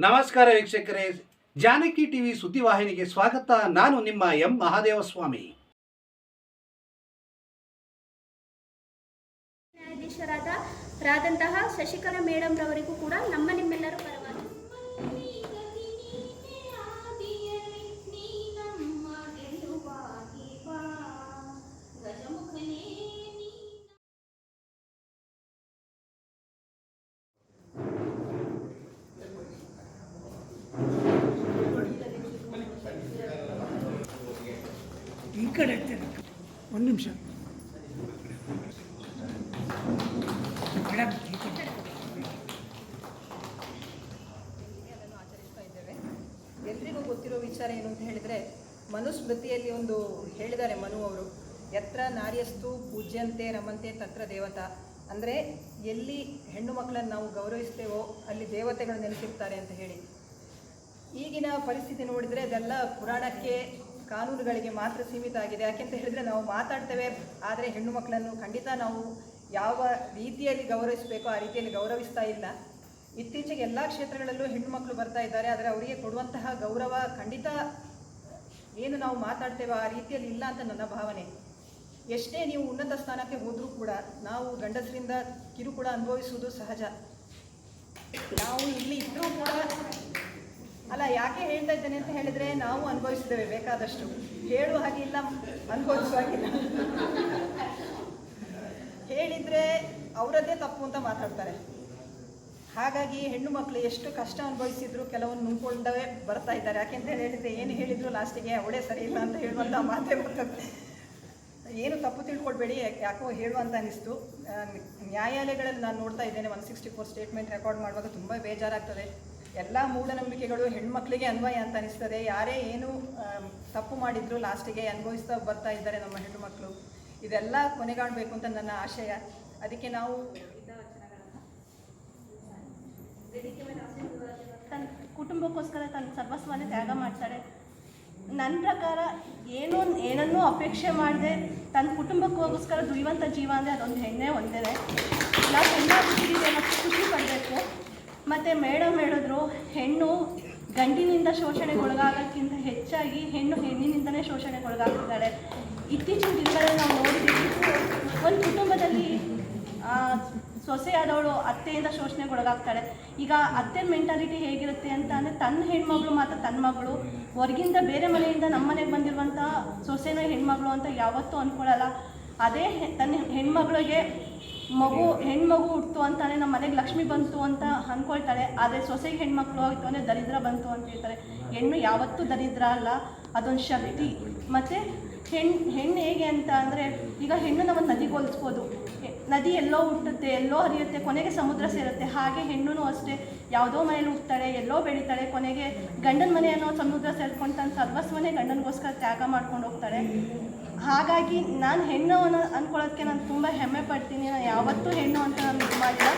ನಮಸ್ಕಾರ ವೀಕ್ಷಕರೇ. ಜಾನಕಿ ಟಿವಿ ಸುದ್ದಿವಾಹಿನಿಗೆ ಸ್ವಾಗತ. ನಾನು ನಿಮ್ಮ ಎಂ. ಮಹಾದೇವಸ್ವಾಮಿ. ನ್ಯಾಯಾಧೀಶರಾದ ರಾದಂತಹ ಶಶಿಕಲಾ ಮೇಡಮ್ ರವರಿಗೂ ಕೂಡ ನಮ್ಮ ನಿಮ್ಮೆಲ್ಲರ ಪರವಾಗಿ. ಕಡೆ ಒಂದು ನಿಮಿಷ. ಎಲ್ರಿಗೂ ಗೊತ್ತಿರೋ ವಿಚಾರ ಏನು ಅಂತ ಹೇಳಿದರೆ, ಮನುಸ್ಮೃತಿಯಲ್ಲಿ ಒಂದು ಹೇಳಿದ್ದಾರೆ ಮನು ಅವರು. ಯತ್ರ ನಾರ್ಯಸ್ತು ಪೂಜ್ಯಂತೆ ರಮಂತೆ ತತ್ರ ದೇವತಾ. ಅಂದರೆ, ಎಲ್ಲಿ ಹೆಣ್ಣು ಮಕ್ಕಳನ್ನು ನಾವು ಗೌರವಿಸ್ತೇವೋ, ಅಲ್ಲಿ ದೇವತೆಗಳು ನೆಲೆಸಿರ್ತಾರೆ ಅಂತ ಹೇಳಿ. ಈಗಿನ ಪರಿಸ್ಥಿತಿ ನೋಡಿದರೆ ಅದೆಲ್ಲ ಪುರಾಣಕ್ಕೆ ಕಾನೂನುಗಳಿಗೆ ಮಾತ್ರ ಸೀಮಿತ ಆಗಿದೆ. ಯಾಕೆಂತ ಹೇಳಿದರೆ ನಾವು ಮಾತಾಡ್ತೇವೆ, ಆದರೆ ಹೆಣ್ಣು ಮಕ್ಕಳನ್ನು ಖಂಡಿತ ನಾವು ಯಾವ ರೀತಿಯಲ್ಲಿ ಗೌರವಿಸಬೇಕೋ ಆ ರೀತಿಯಲ್ಲಿ ಗೌರವಿಸ್ತಾ ಇಲ್ಲ. ಇತ್ತೀಚೆಗೆ ಎಲ್ಲ ಕ್ಷೇತ್ರಗಳಲ್ಲೂ ಹೆಣ್ಣು ಮಕ್ಕಳು ಬರ್ತಾ ಇದ್ದಾರೆ, ಆದರೆ ಅವರಿಗೆ ಕೊಡುವಂತಹ ಗೌರವ ಖಂಡಿತ ಏನು ನಾವು ಮಾತಾಡ್ತೇವೋ ಆ ರೀತಿಯಲ್ಲಿ ಇಲ್ಲ ಅಂತ ನನ್ನ ಭಾವನೆ. ಎಷ್ಟೇ ನೀವು ಉನ್ನತ ಸ್ಥಾನಕ್ಕೆ ಹೋದರೂ ಕೂಡ ನಾವು ಗಂಡಸರಿಂದ ಕಿರುಕುಳ ಅನುಭವಿಸುವುದು ಸಹಜ. ನಾವು ಇಲ್ಲಿ ಇದ್ದರೂ ಕೂಡ ಅಲ್ಲ, ಯಾಕೆ ಹೇಳ್ತಾ ಇದ್ದೇನೆ ಅಂತ ಹೇಳಿದ್ರೆ ನಾವು ಅನುಭವಿಸಿದ್ದೇವೆ ಬೇಕಾದಷ್ಟು. ಹೇಳುವ ಇಲ್ಲ, ಅನುಭವಿಸುವ ಹಾಗಿಲ್ಲ ಹೇಳಿದ್ರೆ ಅವರದ್ದೇ ತಪ್ಪು ಅಂತ ಮಾತಾಡ್ತಾರೆ. ಹಾಗಾಗಿ ಹೆಣ್ಣು ಮಕ್ಕಳು ಎಷ್ಟು ಕಷ್ಟ ಅನುಭವಿಸಿದ್ರು ಕೆಲವೊಂದು ನುಂಕೊಂಡವೇ ಬರ್ತಾ ಇದ್ದಾರೆ. ಯಾಕೆಂತ ಹೇಳಿದ್ರೆ ಏನು ಹೇಳಿದ್ರು ಲಾಸ್ಟಿಗೆ ಅವಳೇ ಸರಿ ಇಲ್ಲ ಅಂತ ಹೇಳುವಂಥ ಮಾತೇ ಬರ್ತದೆ. ಏನು ತಪ್ಪು ತಿಳ್ಕೊಳ್ಬೇಡಿ, ಯಾಕ್- ಹೇಳುವಂತ ಅನಿಸ್ತು. ನ್ಯಾಯಾಲಯಗಳಲ್ಲಿ ನಾನು ನೋಡ್ತಾ ಇದ್ದೇನೆ one sixty four statement record ಮಾಡುವಾಗ ತುಂಬ ಬೇಜಾರಾಗ್ತದೆ. ಎಲ್ಲ ಮೂಢನಂಬಿಕೆಗಳು ಹೆಣ್ಮಕ್ಳಿಗೆ ಅನ್ವಯ ಅಂತ ಅನಿಸ್ತದೆ. ಯಾರೇ ಏನು ತಪ್ಪು ಮಾಡಿದ್ರು ಲಾಸ್ಟಿಗೆ ಅನುಭವಿಸ್ತಾ ಬರ್ತಾ ಇದ್ದಾರೆ ನಮ್ಮ ಹೆಣ್ಣುಮಕ್ಕಳು ಇದೆಲ್ಲ ಕೊನೆಗಾಣಬೇಕು ಅಂತ ನನ್ನ ಆಶಯ. ಅದಕ್ಕೆ ನಾವು ತನ್ನ ಕುಟುಂಬಕ್ಕೋಸ್ಕರ ತನ್ನ ಸರ್ವಸ್ವನೇ ತ್ಯಾಗ ಮಾಡ್ತಾರೆ. ನನ್ನ ಪ್ರಕಾರ ಏನೋ ಏನನ್ನೂ ಅಪೇಕ್ಷೆ ಮಾಡದೆ ತನ್ನ ಕುಟುಂಬಕ್ಕೋಸ್ಕರ ದುಡಿಯುವಂಥ ಜೀವ ಅಂದರೆ ಅದೊಂದು ಹೆಣ್ಣೆ ಒಂದೇ ನಾವು ಹೆಣ್ಣಾಗಿದ್ದೀವಿ ಖುಷಿ ಪಡಬೇಕು. ಮತ್ತು ಮೇಡಮ್ ಹೇಳಿದ್ರು, ಹೆಣ್ಣು ಗಂಡಿನಿಂದ ಶೋಷಣೆಗೊಳಗಾಗೋಕ್ಕಿಂತ ಹೆಚ್ಚಾಗಿ ಹೆಣ್ಣು ಹೆಣ್ಣಿನಿಂದಲೇ ಶೋಷಣೆಗೊಳಗಾಗ್ತಿದ್ದಾಳೆ ಇತ್ತೀಚಿನ ದಿನಗಳಲ್ಲಿ ನಾವು ನೋಡಿದ್ದೀವಿ, ಒಂದು ಕುಟುಂಬದಲ್ಲಿ ಸೊಸೆಯಾದವಳು ಅತ್ತೆಯಿಂದ ಶೋಷಣೆಗೊಳಗಾಗ್ತಾಳೆ. ಈಗ ಅತ್ತೆ ಮೆಂಟಾಲಿಟಿ ಹೇಗಿರುತ್ತೆ ಅಂತ ಅಂದರೆ, ತನ್ನ ಹೆಣ್ಮಗಳು ಮಾತ್ರ ತನ್ನ ಮಗಳು. ಹೊರಗಿಂದ ಬೇರೆ ಮನೆಯಿಂದ ನಮ್ಮ ಮನೆಗೆ ಬಂದಿರುವಂಥ ಸೊಸೆನ ಹೆಣ್ಮಗಳು ಅಂತ ಯಾವತ್ತೂ ಅಂದ್ಕೊಳ್ಳಲ್ಲ ಅದೇ ತನ್ನ ಹೆಣ್ಮಗಳಿಗೆ ಮಗು, ಹೆಣ್ಮಗು ಹುಟ್ಟು ಅಂತಾನೆ ನಮ್ಮ ಮನೆಗೆ ಲಕ್ಷ್ಮಿ ಬಂತು ಅಂತ ಅಂದ್ಕೊಳ್ತಾಳೆ. ಆದರೆ ಸೊಸೆಗೆ ಹೆಣ್ಮಕ್ಳು ಆಯಿತು ಅಂದರೆ ದರಿದ್ರ ಬಂತು ಅಂತ ಹೇಳ್ತಾರೆ. ಹೆಣ್ಣು ಯಾವತ್ತೂ ದರಿದ್ರ ಅಲ್ಲ, ಅದೊಂದು ಶಕ್ತಿ. ಮತ್ತು ಹೆಣ್ಣು ಹೆಣ್ಣು ಹೇಗೆ ಅಂತ ಅಂದರೆ, ಈಗ ಹೆಣ್ಣು ನಮ್ಮ ನದಿಗೆ ಹೋಲಿಸ್ಬೋದು. ನದಿ ಎಲ್ಲೋ ಹುಟ್ಟುತ್ತೆ, ಎಲ್ಲೋ ಹರಿಯುತ್ತೆ, ಕೊನೆಗೆ ಸಮುದ್ರ ಸೇರುತ್ತೆ. ಹಾಗೆ ಹೆಣ್ಣು ಅಷ್ಟೇ. ಯಾವುದೋ ಮನೇಲಿ ಹುಟ್ತಾಳೆ, ಎಲ್ಲೋ ಬೆಳೀತಾಳೆ, ಕೊನೆಗೆ ಗಂಡನ ಮನೆ ಅನ್ನೋ ಸಮುದ್ರ ಸೇರ್ಕೊಂಡು ತನ್ನ ಸರ್ವಸ್ವನೇ ಗಂಡನಿಗೋಸ್ಕರ ತ್ಯಾಗ ಮಾಡ್ಕೊಂಡು ಹೋಗ್ತಾಳೆ. ಹಾಗಾಗಿ ನಾನು ಹೆಣ್ಣು ಅನ್ನೋ ಅಂದ್ಕೊಳ್ಳೋದಕ್ಕೆ ನಾನು ತುಂಬ ಹೆಮ್ಮೆ ಪಡ್ತೀನಿ. ನಾನು ಯಾವತ್ತೂ ಹೆಣ್ಣು ಅಂತ ನಾನು ಇದು ಮಾಡಿಲ್ಲ.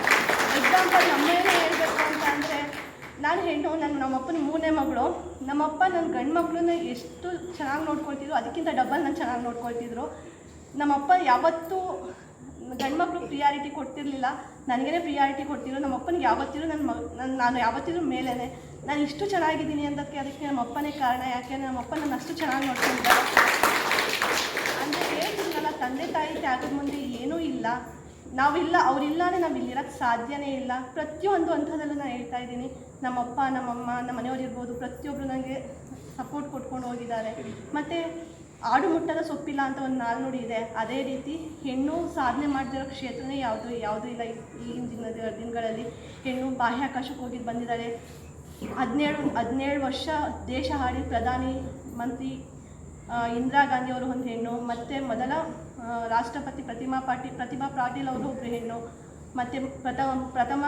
ಎಕ್ಸಾಂಪಲ್ ನಮ್ಮೇನೆ ಹೇಳಬೇಕು ಅಂತ ಅಂದರೆ, ನಾನು ಹೆಣ್ಣು ನನ್ನ ನಮ್ಮಪ್ಪನ ಮೂರನೇ ಮಗಳು. ನಮ್ಮಪ್ಪ ನನ್ನ ಗಂಡು ಮಕ್ಕಳನ್ನ ಎಷ್ಟು ಚೆನ್ನಾಗಿ ನೋಡ್ಕೊಳ್ತಿದ್ರು, ಅದಕ್ಕಿಂತ ಡಬಲ್ ನಾನು ಚೆನ್ನಾಗಿ ನೋಡ್ಕೊಳ್ತಿದ್ರು. ನಮ್ಮಪ್ಪ ಯಾವತ್ತೂ ಗಂಡು ಮಕ್ಕಳು ಪ್ರಿಯಾರಿಟಿ ಕೊಡ್ತಿರ್ಲಿಲ್ಲ. ನನಗೇ ಪ್ರಿಯಾರಿಟಿ ಕೊಡ್ತಿದ್ರು. ನಮ್ಮಪ್ಪನಿಗೆ ಯಾವತ್ತಿದ್ರು ನನ್ನ ಮಗ ನನ್ನ ನಾನು ಯಾವತ್ತಿದ್ರು ಮೇಲೇ ನಾನು ಇಷ್ಟು ಚೆನ್ನಾಗಿದ್ದೀನಿ ಅಂತಕ್ಕೆ ಅದಕ್ಕೆ ನಮ್ಮಪ್ಪನೇ ಕಾರಣ. ಯಾಕೆಂದರೆ ನಮ್ಮಪ್ಪ ನನ್ನ ಅಷ್ಟು ಚೆನ್ನಾಗಿ ನೋಡ್ಕೊಂಡಿದ್ದಾರೆ. ತಂದೆ ತಾಯಿ ತ್ಯಾಗದ ಮುಂದೆ ಏನೂ ಇಲ್ಲ. ನಾವಿಲ್ಲ, ಅವರಿಲ್ಲಾನೆ ನಾವು ಇಲ್ಲಿರೋಕ್ಕೆ ಸಾಧ್ಯನೇ ಇಲ್ಲ. ಪ್ರತಿಯೊಂದು ಹಂತದಲ್ಲೂ ನಾನು ಹೇಳ್ತಾ ಇದ್ದೀನಿ, ನಮ್ಮಪ್ಪ, ನಮ್ಮಮ್ಮ, ನಮ್ಮ ಮನೆಯವ್ರು ಇರ್ಬೋದು ಪ್ರತಿಯೊಬ್ಬರು ನನಗೆ ಸಪೋರ್ಟ್ ಕೊಟ್ಕೊಂಡು ಹೋಗಿದ್ದಾರೆ. ಮತ್ತು ಆಡು ಮುಟ್ಟದ ಸೊಪ್ಪಿಲ್ಲ ಅಂತ ಒಂದು ನಾಲ್ನುಡಿ ಇದೆ. ಅದೇ ರೀತಿ ಹೆಣ್ಣು ಸಾಧನೆ ಮಾಡ್ತಿರೋ ಕ್ಷೇತ್ರನೇ ಯಾವುದು, ಯಾವುದೂ ಇಲ್ಲ ಈಗಿನ ದಿನದ ದಿನಗಳಲ್ಲಿ. ಹೆಣ್ಣು ಬಾಹ್ಯಾಕಾಶಕ್ಕೆ ಹೋಗಿ ಬಂದಿದ್ದಾರೆ. ಹದಿನೇಳು ಹದಿನೇಳು ವರ್ಷ ದೇಶ ಹಾಡಿ ಪ್ರಧಾನಿ ಮಂತ್ರಿ ಇಂದಿರಾ ಗಾಂಧಿಯವರು ಒಂದು ಹೆಣ್ಣು. ಮತ್ತು ಮೊದಲ ರಾಷ್ಟ್ರಪತಿ ಪ್ರತಿಮಾ ಪಾಟೀಲ್ ಪ್ರತಿಭಾ ಪಾಟೀಲ್ ಅವರು ಒಬ್ಬರು ಹೆಣ್ಣು. ಮತ್ತು ಪ್ರಥಮ ಪ್ರಥಮ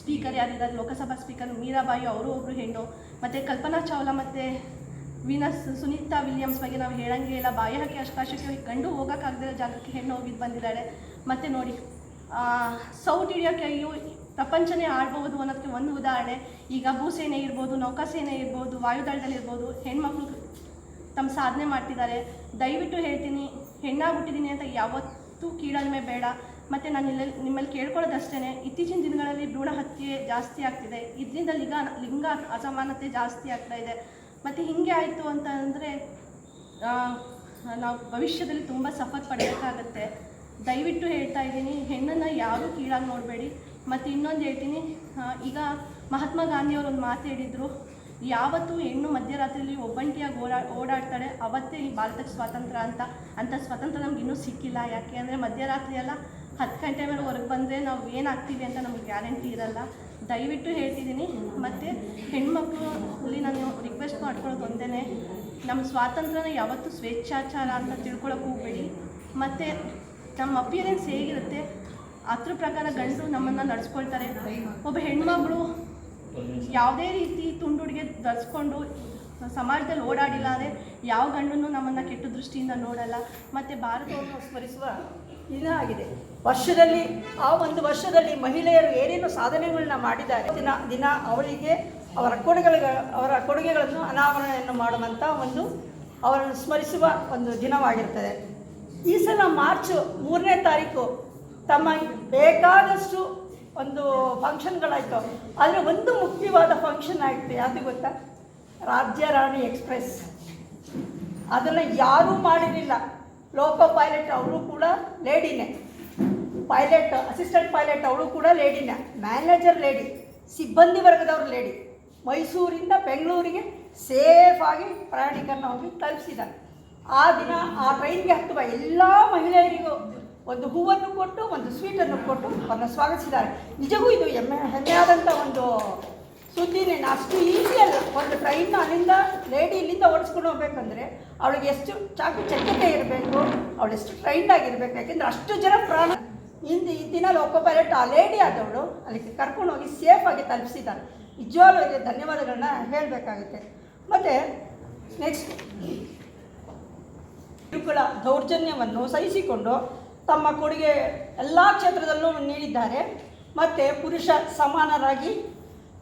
ಸ್ಪೀಕರ್ ಯಾರಿದ್ದಾರೆ? ಲೋಕಸಭಾ ಸ್ಪೀಕರ್ ಮೀರಾಬಾಯಿ ಅವರು ಒಬ್ಬರು ಹೆಣ್ಣು. ಮತ್ತು ಕಲ್ಪನಾ ಚಾವ್ಲಾ ಮತ್ತು ವೀನಸ್, ಸುನೀತಾ ವಿಲಿಯಮ್ಸ್ ಬಗ್ಗೆ ನಾವು ಹೇಳಂಗೆ ಇಲ್ಲ. ಬಾಯಕ್ಕೆ ಆಕಾಶಕ್ಕೆ ಗಂಡು ಹೋಗೋಕ್ಕಾಗದಿರೋ ಜಾಗಕ್ಕೆ ಹೆಣ್ಣು ಹೋಗಿದ್ದು ಬಂದಿದ್ದಾಳೆ ಮತ್ತು ನೋಡಿ ಸೌತ್ ಇಂಡಿಯಾಕ್ಕೆ ಇವು ಪ್ರಪಂಚನೇ ಆಡ್ಬೋದು ಅನ್ನೋದಕ್ಕೆ ಒಂದು ಉದಾಹರಣೆ. ಈಗ ಭೂಸೇನೆ ಇರ್ಬೋದು, ನೌಕಾಸೇನೆ ಇರ್ಬೋದು ವಾಯುದಳದಲ್ಲಿರ್ಬೋದು ಹೆಣ್ಮಕ್ಳು ತಮ್ಮ ಸಾಧನೆ ಮಾಡ್ತಿದ್ದಾರೆ. ದಯವಿಟ್ಟು ಹೇಳ್ತೀನಿ ಹೆಣ್ಣಾಗ್ಬಿಟ್ಟಿದ್ದೀನಿ ಅಂತ ಯಾವತ್ತೂ ಕೀಳಲ್ಮೆ ಬೇಡ. ಮತ್ತು ನಾನು ಇಲ್ಲಿ ನಿಮ್ಮಲ್ಲಿ ಕೇಳ್ಕೊಳ್ಳೋದಷ್ಟೇ ಇತ್ತೀಚಿನ ದಿನಗಳಲ್ಲಿ ಭ್ರೂಣ ಹತ್ಯೆ ಜಾಸ್ತಿ ಆಗ್ತಿದೆ. ಇದರಿಂದ ಲಿಂಗ ಲಿಂಗ ಅಸಮಾನತೆ ಜಾಸ್ತಿ ಆಗ್ತಾ ಇದೆ. ಮತ್ತು ಹಿಂಗೆ ಆಯಿತು ಅಂತ ಅಂದರೆ ನಾವು ಭವಿಷ್ಯದಲ್ಲಿ ತುಂಬ ಸಫರ್ ಪಡಬೇಕಾಗತ್ತೆ. ದಯವಿಟ್ಟು ಹೇಳ್ತಾ ಇದ್ದೀನಿ, ಹೆಣ್ಣನ್ನು ಯಾರೂ ಕೀಳಾಗಿ ನೋಡಬೇಡಿ. ಮತ್ತು ಇನ್ನೊಂದು ಹೇಳ್ತೀನಿ ಈಗ ಮಹಾತ್ಮ ಗಾಂಧಿಯವರು ಒಂದು ಮಾತು ಹೇಳಿದರು. ಯಾವತ್ತು ಹೆಣ್ಣು ಮಧ್ಯರಾತ್ರಿಯಲ್ಲಿ ಒಬ್ಬಂಟಿಯಾಗಿ ಓಡಾ ಓಡಾಡ್ತಾಳೆ ಅವತ್ತೇ ಈ ಭಾರತಕ್ಕೆ ಸ್ವಾತಂತ್ರ್ಯ ಅಂತ ಅಂಥ ಸ್ವಾತಂತ್ರ್ಯ ನಮ್ಗೆ ಇನ್ನೂ ಸಿಕ್ಕಿಲ್ಲ. ಯಾಕೆ ಅಂದರೆ ಮಧ್ಯರಾತ್ರಿ ಎಲ್ಲ ಹತ್ತು ಗಂಟೆ ಮೇಲೆ ಹೊರಗೆ ಬಂದರೆ ನಾವು ಏನಾಗ್ತೀವಿ ಅಂತ ನಮ್ಗೆ ಗ್ಯಾರಂಟಿ ಇರಲ್ಲ. ದಯವಿಟ್ಟು ಹೇಳ್ತಿದ್ದೀನಿ. ಮತ್ತು ಹೆಣ್ಮಕ್ಳಲ್ಲಿ ನಾನು ರಿಕ್ವೆಸ್ಟ್ ಮಾಡ್ಕೊಳ್ಳೋದು ಒಂದೇ ನಮ್ಮ ಸ್ವಾತಂತ್ರ್ಯನ ಯಾವತ್ತೂ ಸ್ವೇಚ್ಛಾಚಾರ ಅಂತ ತಿಳ್ಕೊಳಕ್ಕೆ ಹೋಗಬೇಡಿ. ಮತ್ತು ನಮ್ಮ ಅಪಿಯರೆನ್ಸ್ ಹೇಗಿರುತ್ತೆ? ಅದ್ರ ಪ್ರಕಾರ ಗಂಡು ನಮ್ಮನ್ನು ನಡೆಸ್ಕೊಳ್ತಾರೆ. ಒಬ್ಬ ಹೆಣ್ಮಗಳು ಯಾವುದೇ ರೀತಿ ತುಂಡುಡಿಗೆ ಧರಿಸ್ಕೊಂಡು ಸಮಾಜದಲ್ಲಿ ಓಡಾಡಿಲ್ಲ ಅಂದರೆ ಯಾವ ಗಂಡನ್ನು ನಮ್ಮನ್ನು ಕೆಟ್ಟ ದೃಷ್ಟಿಯಿಂದ ನೋಡಲ್ಲ. ಮತ್ತು ಭಾರತವನ್ನು ಸ್ಮರಿಸುವ ದಿನ ಆಗಿದೆ. ವರ್ಷದಲ್ಲಿ, ಆ ಒಂದು ವರ್ಷದಲ್ಲಿ ಮಹಿಳೆಯರು ಏನೇನು ಸಾಧನೆಗಳನ್ನ ಮಾಡಿದ್ದಾರೆ? ದಿನ ದಿನ ಅವರಿಗೆ ಅವರ ಕೊಡುಗೆಗಳ, ಅವರ ಕೊಡುಗೆಗಳನ್ನು ಅನಾವರಣೆಯನ್ನು ಮಾಡುವಂಥ ಒಂದು ಅವರನ್ನು ಸ್ಮರಿಸುವ ಒಂದು ದಿನವಾಗಿರ್ತದೆ. ಈ ಸಲ ಮಾರ್ಚ್ ಮೂರನೇ ತಾರೀಕು ತಮ್ಮ ಬೇಕಾದಷ್ಟು ಒಂದು ಫಂಕ್ಷನ್ಗಳಾಯಿತು ಆದರೆ ಒಂದು ಮುಖ್ಯವಾದ ಫಂಕ್ಷನ್ ಆಯಿತು, ಯಾವುದು ಗೊತ್ತಾ? ರಾಜ್ಯ ರಾಣಿ ಎಕ್ಸ್ಪ್ರೆಸ್ ಅದನ್ನು ಯಾರೂ ಮಾಡಿರಲಿಲ್ಲ. ಲೋಕೋ ಪೈಲಟ್ ಅವರು ಕೂಡ ಲೇಡಿನೇ ಪೈಲಟ್ ಅಸಿಸ್ಟೆಂಟ್ ಪೈಲಟ್ ಅವಳು ಕೂಡ ಲೇಡಿನೇ ಮ್ಯಾನೇಜರ್ ಲೇಡಿ ಸಿಬ್ಬಂದಿ ವರ್ಗದವರು ಲೇಡಿ ಮೈಸೂರಿಂದ ಬೆಂಗಳೂರಿಗೆ ಸೇಫಾಗಿ ಪ್ರಯಾಣಿಕರನ್ನ ಹೋಗಿ ತಲುಪಿಸಿದ್ದಾರೆ. ಆ ದಿನ, ಆ ಟ್ರೈನ್ಗೆ ಹತ್ತುವ ಎಲ್ಲ ಮಹಿಳೆಯರಿಗೂ ಒಂದು ಹೂವನ್ನು ಕೊಟ್ಟು, ಒಂದು ಸ್ವೀಟನ್ನು ಕೊಟ್ಟು ಅವರನ್ನು ಸ್ವಾಗತಿಸಿದ್ದಾರೆ. ನಿಜವೂ ಇದು ಹೆಮ್ಮೆ ಹೆಮ್ಮೆಯಾದಂಥ ಒಂದು ಸುದ್ದಿನೇ. ಅಷ್ಟು ಈಸಿ ಅಲ್ಲ. ಒಂದು ಟ್ರೈನ್ ಅಲ್ಲಿಂದ ಲೇಡಿ ಇಲ್ಲಿಂದ ಓಡಿಸ್ಕೊಂಡು ಹೋಗ್ಬೇಕಂದ್ರೆ ಅವಳಿಗೆ ಎಷ್ಟು ಚಾಕು ಚಕ್ಕತೆ ಇರಬೇಕು, ಅವಳು ಎಷ್ಟು ಟ್ರೈನ್ಡ್ ಆಗಿರಬೇಕು. ಯಾಕೆಂದ್ರೆ ಅಷ್ಟು ಜನ ಪ್ರಾಣ ಹಿಂದೆ ಈ ದಿನ ಲೋಕೋ ಪೈಲಟ್ ಆ ಲೇಡಿ ಆದವಳು ಅಲ್ಲಿಗೆ ಕರ್ಕೊಂಡು ಹೋಗಿ ಸೇಫಾಗಿ ತಲುಪಿಸಿದ್ದಾರೆ ನಿಜವಾಗ್ಲೂ ಅವರಿಗೆ ಧನ್ಯವಾದಗಳನ್ನ ಹೇಳಬೇಕಾಗುತ್ತೆ. ಮತ್ತು ನೆಕ್ಸ್ಟ್ ಕಿರುಕುಳ ದೌರ್ಜನ್ಯವನ್ನು ಸಹಿಸಿಕೊಂಡು ತಮ್ಮ ಕೊಡುಗೆ ಎಲ್ಲ ಕ್ಷೇತ್ರದಲ್ಲೂ ನೀಡಿದ್ದಾರೆ. ಮತ್ತು ಪುರುಷ ಸಮಾನರಾಗಿ,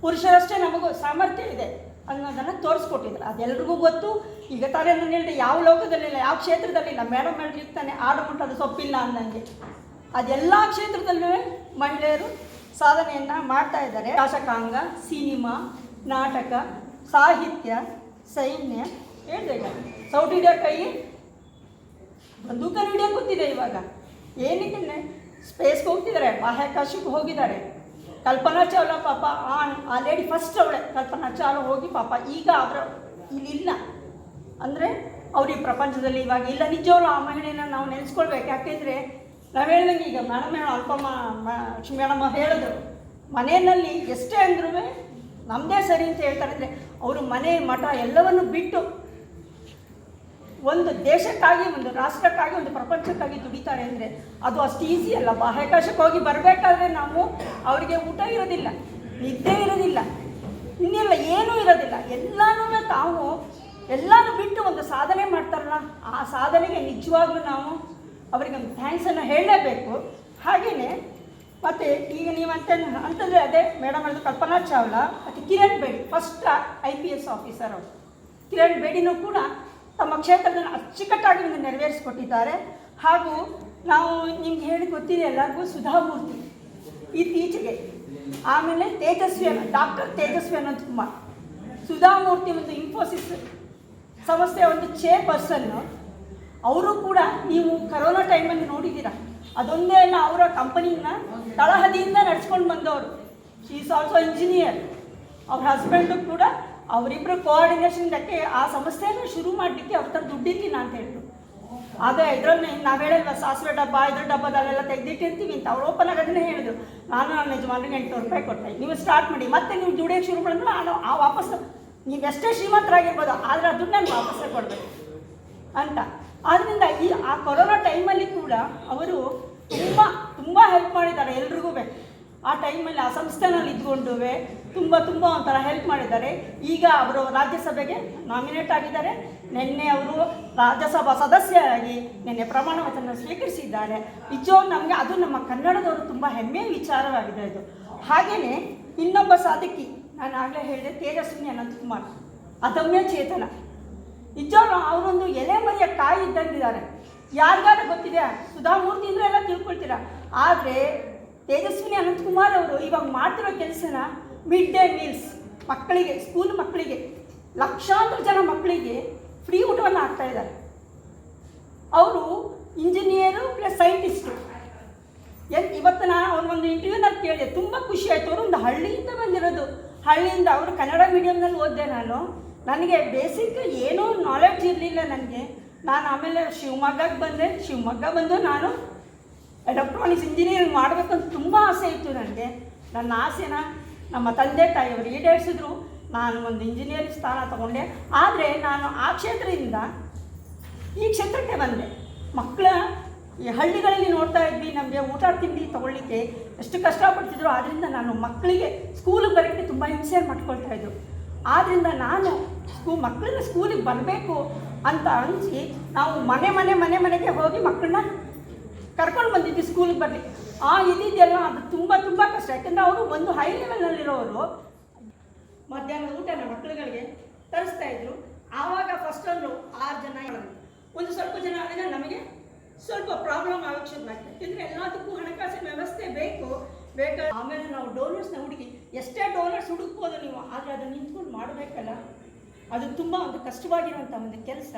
ಪುರುಷರಷ್ಟೇ ನಮಗೂ ಸಾಮರ್ಥ್ಯ ಇದೆ ಅನ್ನೋದನ್ನು ತೋರಿಸ್ಕೊಟ್ಟಿದ್ದಾರೆ. ಅದೆಲ್ರಿಗೂ ಗೊತ್ತು. ಈಗ ತಾನೇ ನಾನು ಹೇಳಿದೆ, ಯಾವ ಲೋಕದಲ್ಲಿಲ್ಲ, ಯಾವ ಕ್ಷೇತ್ರದಲ್ಲಿಲ್ಲ. ಮೇಡಮ್ ಇರ್ತಾನೆ, ಆಡು ಮುಟ್ಟೋದು ಸೊಪ್ಪಿಲ್ಲ ಅನ್ನಂಗೆ ಅದೆಲ್ಲ ಕ್ಷೇತ್ರದಲ್ಲೂ ಮಹಿಳೆಯರು ಸಾಧನೆಯನ್ನು ಮಾಡ್ತಾ ಇದ್ದಾರೆ. ಶಾಸಕಾಂಗ, ಸಿನಿಮಾ, ನಾಟಕ, ಸಾಹಿತ್ಯ, ಸೈನ್ಯ, ಹೇಳಿದೆ ಈಗ. ಕೈ ಬಂದೂಕ ಹಿಡಿಯೋಕೆ ಗೊತ್ತಿದೆ ಇವಾಗ. ಏನಕ್ಕೆ ಸ್ಪೇಸ್ಗೆ ಹೋಗ್ತಿದ್ದಾರೆ ಬಾಹ್ಯಾಕಾಶಕ್ಕೆ ಹೋಗಿದ್ದಾರೆ. ಕಲ್ಪನಾ ಚಾವ್ಲಾ ಪಾಪ, ಆ ಆ ಲೇಡಿ ಫಸ್ಟ್ ಅವಳೆ, ಕಲ್ಪನಾ ಚಾವ್ಲಾ ಹೋಗಿ ಪಾಪ ಈಗ ಅವರ, ಇಲ್ಲಿಲ್ಲ. ಅಂದರೆ ಅವ್ರು ಈ ಪ್ರಪಂಚದಲ್ಲಿ ಇವಾಗ ಇಲ್ಲ. ನಿಜವಲ್ಲ ಆ ಮಹಿಳೆಯನ್ನು ನಾವು ನೆನೆಸ್ಕೊಳ್ಬೇಕು. ಯಾಕೆಂದರೆ ನಾವು ಹೇಳ್ದಂಗೆ ಈಗ ಮೇಡಮ್ ಹೇಳ ಅಲ್ಪಮ್ಮ ಮೇಡಮ್ ಹೇಳಿದ್ರು, ಮನೆಯಲ್ಲಿ ಎಷ್ಟೇ ಅಂದ್ರೂ ನಮ್ಮದೇ ಸರಿ ಅಂತ ಹೇಳ್ತಾರೆ. ಅಂದರೆ ಅವರು ಮನೆ ಮಠ ಎಲ್ಲವನ್ನು ಬಿಟ್ಟು ಒಂದು ದೇಶಕ್ಕಾಗಿ, ಒಂದು ರಾಷ್ಟ್ರಕ್ಕಾಗಿ, ಒಂದು ಪ್ರಪಂಚಕ್ಕಾಗಿ ದುಡಿತಾರೆ ಅಂದರೆ ಅದು ಅಷ್ಟು ಈಸಿ ಅಲ್ಲ. ಬಾಹ್ಯಾಕಾಶಕ್ಕೆ ಹೋಗಿ ಬರಬೇಕಾದ್ರೆ ನಾವು ಅವರಿಗೆ ಊಟ ಇರೋದಿಲ್ಲ, ನಿದ್ದೆ ಇರೋದಿಲ್ಲ, ಇನ್ನೆಲ್ಲ ಏನೂ ಇರೋದಿಲ್ಲ. ಎಲ್ಲನೂ ತಾವು, ಎಲ್ಲನೂ ಬಿಟ್ಟು ಒಂದು ಸಾಧನೆ ಮಾಡ್ತಾರಲ್ಲ, ಆ ಸಾಧನೆಗೆ ನಿಜವಾಗ್ಲೂ ನಾವು ಅವರಿಗೆ ಒಂದು ಥ್ಯಾಂಕ್ಸನ್ನು ಹೇಳಲೇಬೇಕು. ಹಾಗೆಯೇ ಮತ್ತು ಈಗ ನೀವು ಅಂತ, ಅಂತಂದರೆ ಅದೇ ಮೇಡಮ್ ಹೇಳಿದ್ರು ಕಲ್ಪನಾ ಚಾವ್ಲಾ, ಮತ್ತು Kiran Bedi first I P S officer ಅವರು. ಕಿರಣ್ ಬೇಡಿನೂ ಕೂಡ ತಮ್ಮ ಕ್ಷೇತ್ರದಲ್ಲಿ ಅಚ್ಚುಕಟ್ಟಾಗಿ ನಿಮಗೆ ನೆರವೇರಿಸಿಕೊಟ್ಟಿದ್ದಾರೆ. ಹಾಗೂ ನಾವು ನಿಮ್ಗೆ ಹೇಳಿ ಗೊತ್ತಿದೆ ಎಲ್ಲರಿಗೂ ಸುಧಾಮೂರ್ತಿ. ಇತ್ತೀಚೆಗೆ ಆಮೇಲೆ ತೇಜಸ್ವಿ ಅನ್ನ, ಡಾಕ್ಟರ್ ತೇಜಸ್ವಿ ಅನಂತ್ ಕುಮಾರ್ ಸುಧಾಮೂರ್ತಿ ಒಂದು ಇನ್ಫೋಸಿಸ್ ಸಂಸ್ಥೆಯ ಒಂದು ಚೇರ್ಪರ್ಸನ್ನು ಅವರು ಕೂಡ ನೀವು ಕರೋನಾ ಟೈಮಲ್ಲಿ ನೋಡಿದ್ದೀರಾ? ಅದೊಂದೇ ಅಲ್ಲ, ಅವರ ಕಂಪನಿನ ತಳಹದಿಯಿಂದ ನಡ್ಸ್ಕೊಂಡು ಬಂದವರು. ಈಸ್ ಆಲ್ಸೋ ಇಂಜಿನಿಯರ್ ಅವ್ರ ಹಸ್ಬೆಂಡು ಕೂಡ ಅವರಿಬ್ಬರು ಕೋಆರ್ಡಿನೇಷನ್ದಕ್ಕೆ ಆ ಸಂಸ್ಥೆಯನ್ನು ಶುರು ಮಾಡಲಿಕ್ಕೆ ಅವ್ರ ಥರ ದುಡ್ಡಿರ್ಲಿಲ್ಲ ಅಂತ ಹೇಳಿದ್ರು. ಆದರೆ ಇದರಲ್ಲಿ ನಾವು ಹೇಳಲ್ವ, ಸಾಸಿವೆ ಡಬ್ಬ ಇದ್ರ ಡಬ್ಬದಲ್ಲೆಲ್ಲ ತೆಗೆದಿಟ್ಟಿರ್ತೀವಿ ಅಂತ. ಅವ್ರು ಓಪನ್ ಆಗಿ ಅದನ್ನೇ ಹೇಳಿದ್ರು. ನಾನು ನನ್ನ ಯಜಮಾನಿಗೆ ಎಂಟುನೂರು ರೂಪಾಯಿ ಕೊಟ್ಟೆ. ನೀವು ಸ್ಟಾರ್ಟ್ ಮಾಡಿ, ಮತ್ತೆ ನೀವು ದುಡಿಯೋಕ್ಕೆ ಶುರು ಮಾಡಿದ್ರೆ ನಾನು ಆ ವಾಪಸ್ ನೀವು ಎಷ್ಟೇ ಶ್ರೀಮಂತರಾಗಿರ್ಬೋದು, ಆದರೆ ಆ ದುಡ್ಡು ನಾನು ವಾಪಸ್ಸೇ ಕೊಡಬೇಕು ಅಂತ. ಆದ್ದರಿಂದ ಈ ಆ ಕೊರೋನಾ ಟೈಮಲ್ಲಿ ಕೂಡ ಅವರು ತುಂಬ ತುಂಬ ಹೆಲ್ಪ್ ಮಾಡಿದ್ದಾರೆ ಎಲ್ರಿಗೂ ಆ ಟೈಮಲ್ಲಿ ಆ ಸಂಸ್ಥೆನಲ್ಲಿ ಇದ್ಕೊಂಡು ತುಂಬ ತುಂಬ ಒಂಥರ ಹೆಲ್ಪ್ ಮಾಡಿದ್ದಾರೆ. ಈಗ ಅವರು ರಾಜ್ಯಸಭೆಗೆ ನಾಮಿನೇಟ್ ಆಗಿದ್ದಾರೆ. ನಿನ್ನೆ ಅವರು ರಾಜ್ಯಸಭಾ ಸದಸ್ಯರಾಗಿ ನಿನ್ನೆ ಪ್ರಮಾಣ ವಚನ ಸ್ವೀಕರಿಸಿದ್ದಾರೆ. ನಿಜವಾಗ್ಲೂ ನಮಗೆ ಅದು ನಮ್ಮ ಕನ್ನಡದವರು ತುಂಬ ಹೆಮ್ಮೆಯ ವಿಚಾರವಾಗಿದೆ ಇದು. ಹಾಗೆಯೇ ಇನ್ನೊಬ್ಬ ಸಾಧಕಿ, ನಾನು ಆಗಲೇ ಹೇಳಿದೆ, ತೇಜಸ್ವಿನಿ ಅನಂತಕುಮಾರ್ ಅದಮ್ಯ ಚೇತನ. ನಿಜವಾಗ್ಲೂ ಅವರೊಂದು ಎಲೆ ಮರಿಯ ಕಾಯಿ ಇದ್ದಂಗಿದ್ದಾರೆ. ಯಾರಿಗಾದ್ರೆ ಗೊತ್ತಿದೆ ಸುಧಾಮೂರ್ತಿ ಅಂದರೆ ಎಲ್ಲ ತಿಳ್ಕೊಳ್ತೀರಾ? ಆದರೆ ತೇಜಸ್ವಿನಿ ಅನಂತಕುಮಾರ್ ಅವರು ಇವಾಗ ಮಾಡ್ತಿರೋ ಕೆಲಸನ ಮಿಡ್ ಡೇ ಮೀಲ್ಸ್ ಮಕ್ಕಳಿಗೆ ಸ್ಕೂಲ್ ಮಕ್ಕಳಿಗೆ, ಲಕ್ಷಾಂತರ ಜನ ಮಕ್ಕಳಿಗೆ ಫ್ರೀ ಊಟವನ್ನು ಹಾಕ್ತಾ ಇದ್ದಾರೆ. ಅವರು ಇಂಜಿನಿಯರು ಪ್ಲಸ್ ಸೈಂಟಿಸ್ಟು ಎನ್, ಇವತ್ತು ನಾನು ಅವ್ರ ಒಂದು ಇಂಟರ್ವ್ಯೂನಲ್ಲಿ ಕೇಳಿದೆ. ತುಂಬ ಖುಷಿ ಆಯಿತು. ಅವರು ಒಂದು ಹಳ್ಳಿಯಿಂದ ಬಂದಿರೋದು. ಹಳ್ಳಿಯಿಂದ ಅವರು ಕನ್ನಡ ಮೀಡಿಯಮ್ನಲ್ಲಿ ಓದಿದೆ ನಾನು. ನನಗೆ ಬೇಸಿಕ್ ಏನೂ ನಾಲೆಡ್ಜ್ ಇರಲಿಲ್ಲ ನನಗೆ. ನಾನು ಆಮೇಲೆ ಶಿವಮೊಗ್ಗಕ್ಕೆ ಬಂದೆ. ಶಿವಮೊಗ್ಗ ಬಂದು ನಾನು ಎಲೆಕ್ಟ್ರಾನಿಕ್ಸ್ ಇಂಜಿನಿಯರಿಂಗ್ ಮಾಡಬೇಕಂತ ತುಂಬ ಆಸೆ ಇತ್ತು ನನಗೆ. ನನ್ನ ಆಸೆನ ನಮ್ಮ ತಂದೆ ತಾಯಿಯವರು ಈಡೇರಿಸಿದ್ರು. ನಾನು ಒಂದು ಇಂಜಿನಿಯರಿಂಗ್ ಸ್ಥಾನ ತಗೊಂಡೆ. ಆದರೆ ನಾನು ಆ ಕ್ಷೇತ್ರದಿಂದ ಈ ಕ್ಷೇತ್ರಕ್ಕೆ ಬಂದೆ. ಮಕ್ಕಳ ಈ ಹಳ್ಳಿಗಳಲ್ಲಿ ನೋಡ್ತಾ ಇದ್ವಿ, ನಮಗೆ ಊಟ, ತಿಂಡಿ ತಗೊಳ್ಳಿಕ್ಕೆ ಎಷ್ಟು ಕಷ್ಟಪಡ್ತಿದ್ರು. ಆದ್ದರಿಂದ ನಾನು ಮಕ್ಕಳಿಗೆ ಸ್ಕೂಲಿಗೆ ಬರೋಕ್ಕೆ ತುಂಬ ಹಿಂಸೆ ಮಾಡ್ಕೊಳ್ತಾ ಇದ್ದರು ಆದ್ದರಿಂದ ನಾನು ಸ್ಕೂ, ಮಕ್ಕಳನ್ನ ಸ್ಕೂಲಿಗೆ ಬರಬೇಕು ಅಂತ ಅನಿಸಿ ನಾವು ಮನೆ ಮನೆ ಮನೆ, ಮನೆಗೆ ಹೋಗಿ ಮಕ್ಕಳನ್ನ ಕರ್ಕೊಂಡು ಬಂದಿದ್ವಿ ಸ್ಕೂಲಿಗೆ ಬರಲಿ ಆ ಇದಿದೆಯಲ್ಲ ಅದು ತುಂಬ ತುಂಬ ಕಷ್ಟ. ಯಾಕೆಂದರೆ ಅವರು ಒಂದು ಹೈ ಲೆವೆಲ್ನಲ್ಲಿರೋರು ಮಧ್ಯಾಹ್ನದ ಊಟನ ಮಕ್ಕಳುಗಳಿಗೆ ತರಿಸ್ತಾ ಇದ್ರು. ಆವಾಗ ಫಸ್ಟ್ ಒಂದು ಆರು ಜನ. ಒಂದು ಸ್ವಲ್ಪ ಜನ ಆದಾಗ ನಮಗೆ ಸ್ವಲ್ಪ ಪ್ರಾಬ್ಲಮ್ ಆಗೋಕ್ಕೆ ಶುರು ಆಗ್ತದೆ ಯಾಕೆಂದರೆ ಎಲ್ಲದಕ್ಕೂ ಹಣಕಾಸಿನ ವ್ಯವಸ್ಥೆ ಬೇಕು. ಬೇಕಾ ಆಮೇಲೆ ನಾವು ಡೋನರ್ಸ್ನ ಹುಡುಕಿ, ಎಷ್ಟೇ ಡೋನರ್ಸ್ ಹುಡುಕ್ಬೋದು ನೀವು, ಆದರೆ ಅದನ್ನು ನಿಂತ್ಕೊಂಡು ಮಾಡಬೇಕಲ್ಲ. ಅದು ತುಂಬ ಒಂದು ಕಷ್ಟವಾಗಿರುವಂಥ ಒಂದು ಕೆಲಸ.